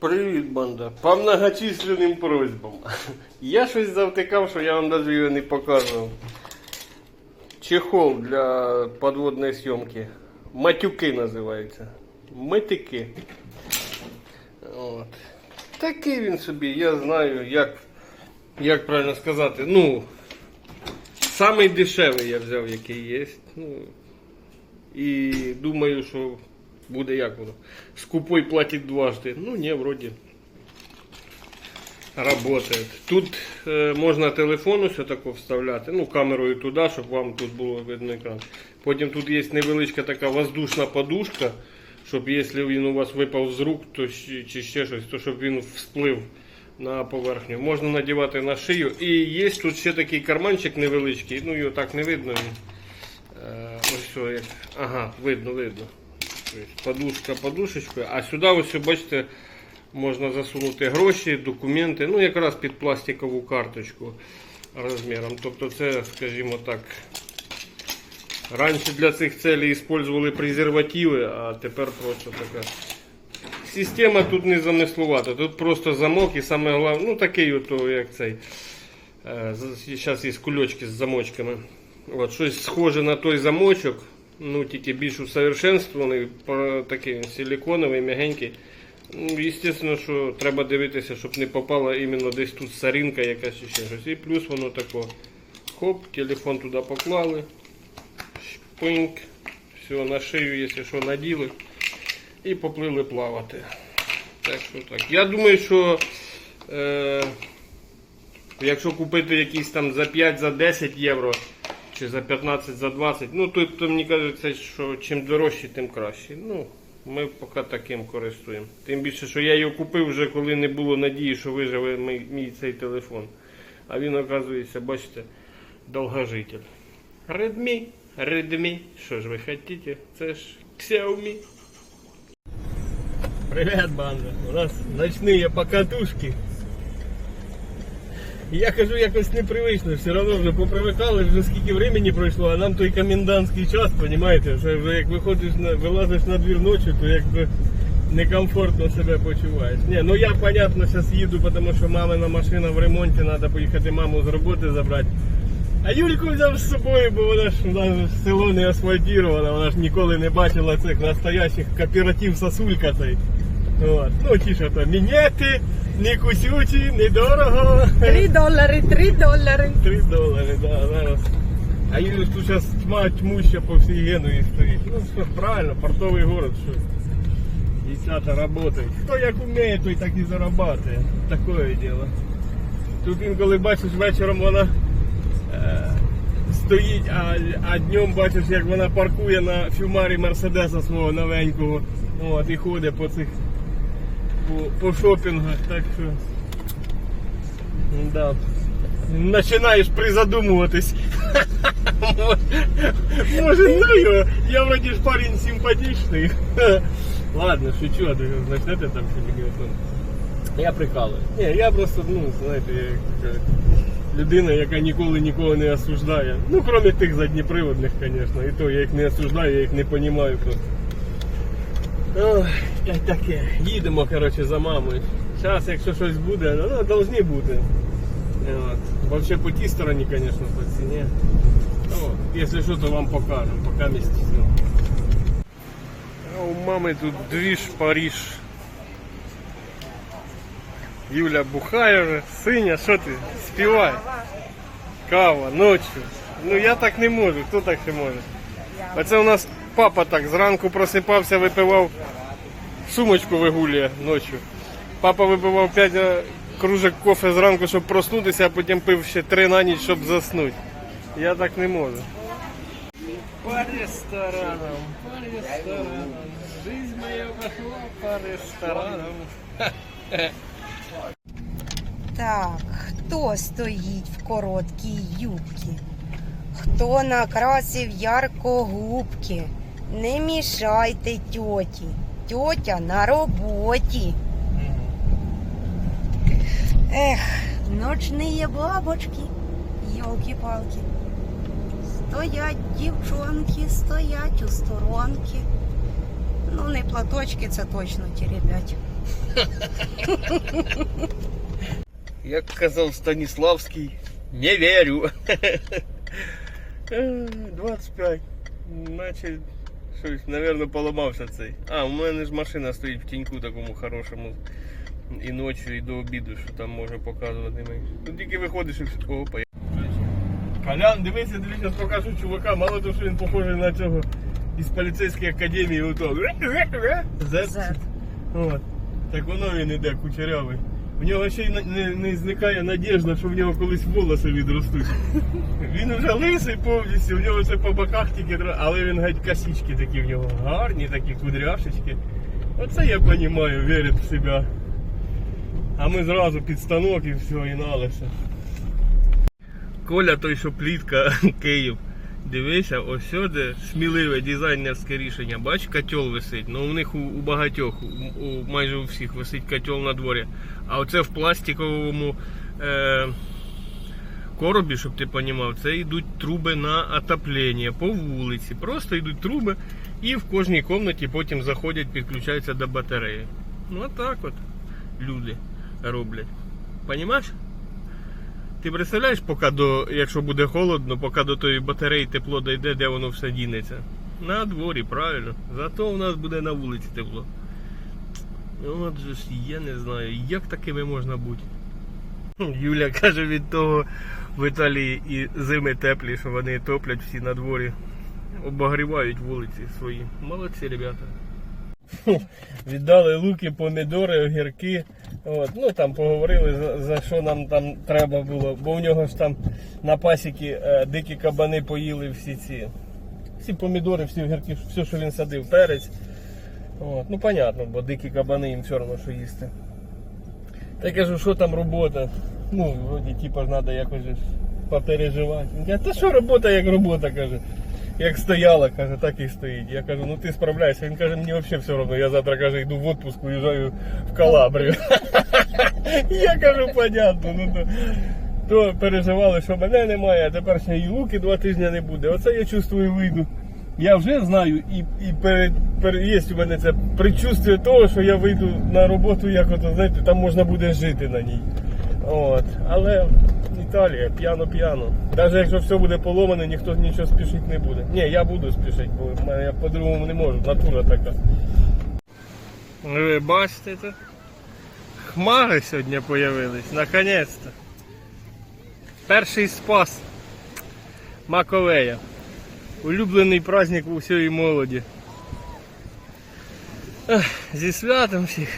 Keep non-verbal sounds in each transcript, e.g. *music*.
Привіт, банда. По многочисленним просьбам. Я щось завтикав, що я вам навіть його не показував. Чехол для подводної зйомки. Матюки називаються. Матюки. От. Такий він собі, я знаю, як, як правильно сказати. Ну, самий дешевий я взяв, який є. Ну, і думаю, що буде як воно. Скупой платить дважды. Ну, не, вроде работает. Тут е, можна телефон ось тако вставляти, ну, камерою туди, щоб вам тут було видно екран. Потім тут є невеличка така воздушна подушка, щоб якщо він у вас випав з рук, то чи ще щось, то щоб він всплив на поверхню. Можна надівати на шию. І є тут ще такий карманчик невеличкий, ну його так не видно. Е, ось як. Ага, видно, видно. Подушка подушечкою, а сюди ось бачите, можна засунути гроші, документи, ну якраз під пластикову карточку розміром. Тобто це, скажімо так, раніше для цих целей використовували презервативи, а тепер просто така. Система тут не замислувата, тут просто замок і саме головне, ну такий от, як цей. Зараз є кульочки з замочками. От, щось схоже на той замочок, ну тільки більш усовершенствований, такий він силиконовий, м'ягенький. Ну, Естественно, що треба дивитися, щоб не попала іменно десь тут саринка якась ще щось. І плюс воно тако. Хоп, телефон туди поклали. Шпиньк. Все, на шию, якщо що, наділи. І поплили плавати. Так що так. Я думаю, що е, якщо купити якісь там за 5 за 10 євро чи за 15 за 20, ну то, то мені кажеться, що чим дорожче, тим краще. Ну, ми поки таким користуємо. Тим більше, що я його купив вже коли не було надії, що виживе мій, мій цей телефон. А він, оказується, бачите, довгожитель. Redmi, Redmi, що ж ви хотіте? Це ж Xiaomi. Привет, банда. У нас ночные покатушки. Я кажу, якось непривично, все одно вже попривикали, вже скільки времени пройшло, а нам той комендантський час, розумієте, вже як виходиш на вилазиш на двір ночі, то якби некомфортно себе почуваєш. Ні, ну я, понятно, зараз їду, тому що мамина машина в ремонті, треба поїхати маму з роботи забрати. А Юльку взяв з собою, бо вона ж у нас село не асфальтировано, вона ж ніколи не бачила цих настоящих кооператив сосулька цей. От. Ну ті, що то мінети, не кусючі, недорого. Три долари, три долари. 3 долари, да, зараз. А Юлі тут зараз тьма тьмуща по всій Генуї стоїть. Ну що, правильно, портовий город, що. Дівчата працюють. Хто як вміє, той так і зарабатує. Такое діло. Тут інколи бачиш вечором вона е, стоїть, а, а днем бачиш, як вона паркує на фюмарі Мерседеса свого новенького. От, і ходить по цих по, по шопінгах, так що. Да. Починаєш призадумуватись. *laughs* Може, ну його, я вроді ж парень симпатичний. *laughs* Ладно, шучу, а ти почнете там що Я прикалую. Ні, я просто, ну, знаєте, я, людина, яка ніколи нікого не осуждає. Ну, крім тих задніприводних, звісно. І то я їх не осуждаю, я їх не розумію просто. Ой, та й таке. Їдемо, коротше, за мамою. Зараз, якщо щось буде, ну, ну должні бути. От. Вообще по тій стороні, звісно, по ціні. Ну, якщо що, то вам покажемо, поки місці. А у мами тут двіж Париж. Юля бухає вже, синя, що ти? Співай. Кава, ночі. Ну я так не можу, хто так ще може? Оце у нас папа так зранку просипався, випивав, сумочку вигулює ночі. Папа випивав 5 кружок кофе зранку, щоб проснутися, а потім пив ще 3 на ніч, щоб заснути. Я так не можу. По ресторанам, по ресторанам. Жизнь моя пошла по ресторанам. Так, хто стоїть в короткій юбці? Хто накрасив ярко губки? Не мішайте тьоті. Тьотя на роботі. Ех, ночні бабочки, йолки-палки. Стоять дівчонки, стоять у сторонки. Ну, не платочки, це точно ті ребят. Як казав Станіславський, не вірю. *laughs* Е, 25. Наче щось, напевно, поламався цей. А, у мене ж машина стоїть в тіньку такому хорошому. І ночі, і до обіду, що там може показувати мені. Тут тільки виходиш і все. Опа. Колян, дивися, зараз покажу чувака, мало того, що він похожий на цього із поліцейської академії. Ото. Зет. Зет. От. Так воно він іде кучерявий. В нього ще й не, не, зникає надіжда, що в нього колись волоси відростуть. Він вже лисий повністю, в нього все по боках тільки, але він геть косички такі в нього гарні, такі кудряшечки. Оце я розумію, вірить в себе. А ми зразу під станок і все, і налися. Коля той, що плітка *laughs* Київ. Дивися, ось сюди сміливе дизайнерське рішення. Бач, котел висить. Ну у них у, у багатьох, у, у майже у всіх висить котел на дворі. А оце в пластиковому е, коробі, щоб ти розумів, це йдуть труби на отоплення по вулиці. Просто йдуть труби і в кожній кімнаті потім заходять, підключаються до батареї. Ну так от люди роблять. Понімаєш? Ти представляєш, поки до, якщо буде холодно, поки до тої батареї тепло дійде, де воно все дінеться? На дворі, правильно. Зато у нас буде на вулиці тепло. От же ж, я не знаю, як такими можна бути. *laughs* Юля каже від того в Італії і зими теплі, що вони топлять всі на дворі. Обогрівають вулиці свої. Молодці, ребята. *laughs* Віддали луки, помідори, огірки. От, ну там поговорили за, за що нам там треба було, бо у нього ж там на пасіки е, дикі кабани поїли всі ці. Всі помідори, всі огірки, все, що він садив, перець. От, ну понятно, бо дикі кабани їм все одно що їсти. Та я кажу, що там робота? Ну, вроді типа треба якось попереживати. Він та що робота як робота, каже. Як стояла, каже, так і стоїть. Я кажу, ну ти справляйся. Він каже, мені взагалі все одно. Я завтра каже, йду в отпуск, уїжджаю в Калабрію. *laughs* Я кажу, понятно. Ну, то, то переживали, що мене немає, а тепер ще і луки два тижні не буде. Оце я чувствую, вийду. Я вже знаю, і, і перед, перед, є у мене це предчувствие того, що я вийду на роботу, як ото, знаєте, там можна буде жити на ній. От. Але Італія, п'яно-п'яно. Навіть якщо все буде поломане, ніхто нічого спішити не буде. Ні, я буду спішити, бо я по-другому не можу, натура така. Ви бачите це? Хмари сьогодні з'явились, наконець-то. Перший спас Маковея. Улюблений праздник у всієї молоді. Зі святом всіх.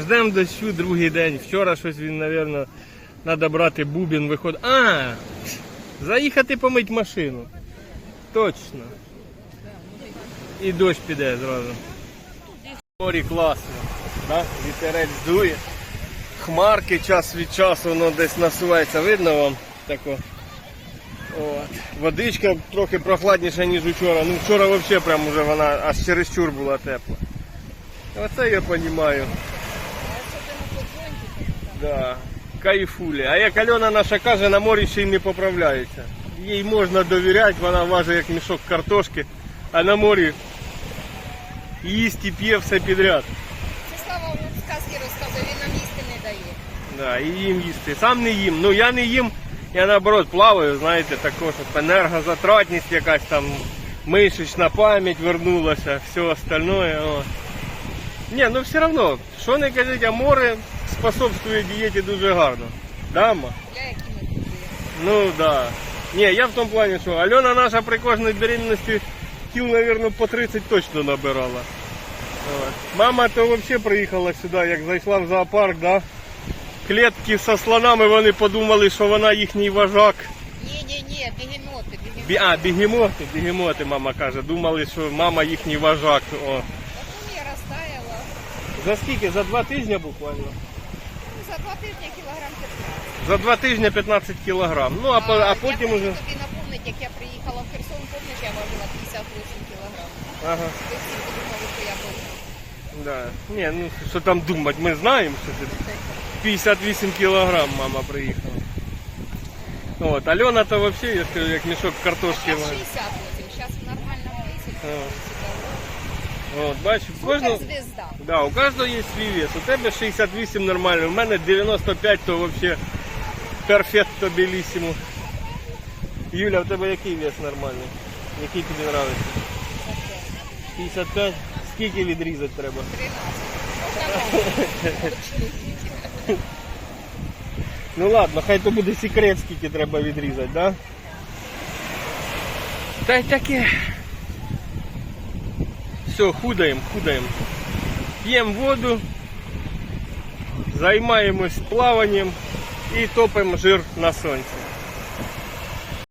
Ждемо дощу другий день. Вчора щось він, мабуть, треба брати бубін, виходить. А! Заїхати помить машину. Точно. І дощ піде зразу. Морі класно. Да? Вітерець дує. Хмарки час від часу воно десь насувається, видно вам тако. От. Водичка трохи прохладніша, ніж вчора. Ну вчора взагалі прям уже вона аж чересчур була тепла. Оце я розумію. Да. Кайфулі. А як Альона наша каже, на морі ще й не поправляється. Їй можна довіряти, вона важить як мішок картошки, а на морі їсть і п'є все підряд. Це слава вам сказки розказує, він нам їсти не дає. Да, і їм їсти. Сам не їм. Ну я не їм, я наоборот плаваю, знаєте, також от енергозатратність якась там, мишечна пам'ять вернулася, все остальное. О. Ні, ну все одно, що не кажіть, а море способствує дієті дуже гарно. Да, ма? Ну да. Ні, я в тому плані, що Альона наша при кожній беременності кіл, мабуть, по 30 точно набирала. Мама то взагалі приїхала сюди, як зайшла в зоопарк, да? клітки со слонами, вони подумали, що вона їхній вожак. Ні, ні, ні, бігемоти, бігемоти. Бі... А, бігемоти, бігемоти, мама каже. Думали, що мама їхній вожак. О. Потім я розтаяла. За скільки? За два тижні буквально? За два тижні кілограм 15. За два тижні 15 кілограм. Ну, а, по- а потім я уже. тобі напомнити, як я приїхала в Херсон, помниш, я важила 58 кілограм. Ага. Ви всі подумали, що я була. Да. Ні, ну що там думати, ми знаємо, що це 58 кілограм мама приїхала. От, Альона то взагалі, я скажу, як мішок картошки. Вона. 68, зараз нормально висить. Ага. От, бачиш, кожного, Суперзвізда. да, у кожного є свій вес. У тебе 68 нормально, у мене 95, то взагалі перфетто білісімо. Юля, у тебе який вес нормальний? Який тобі подобається? 55? Скільки відрізати треба? 13. Ну ладно, хай то буде секрет, скільки треба відрізати, да? Та й таке. Все, худаємо, худаємо. П'ємо воду, займаємось плаванням і топимо жир на сонці.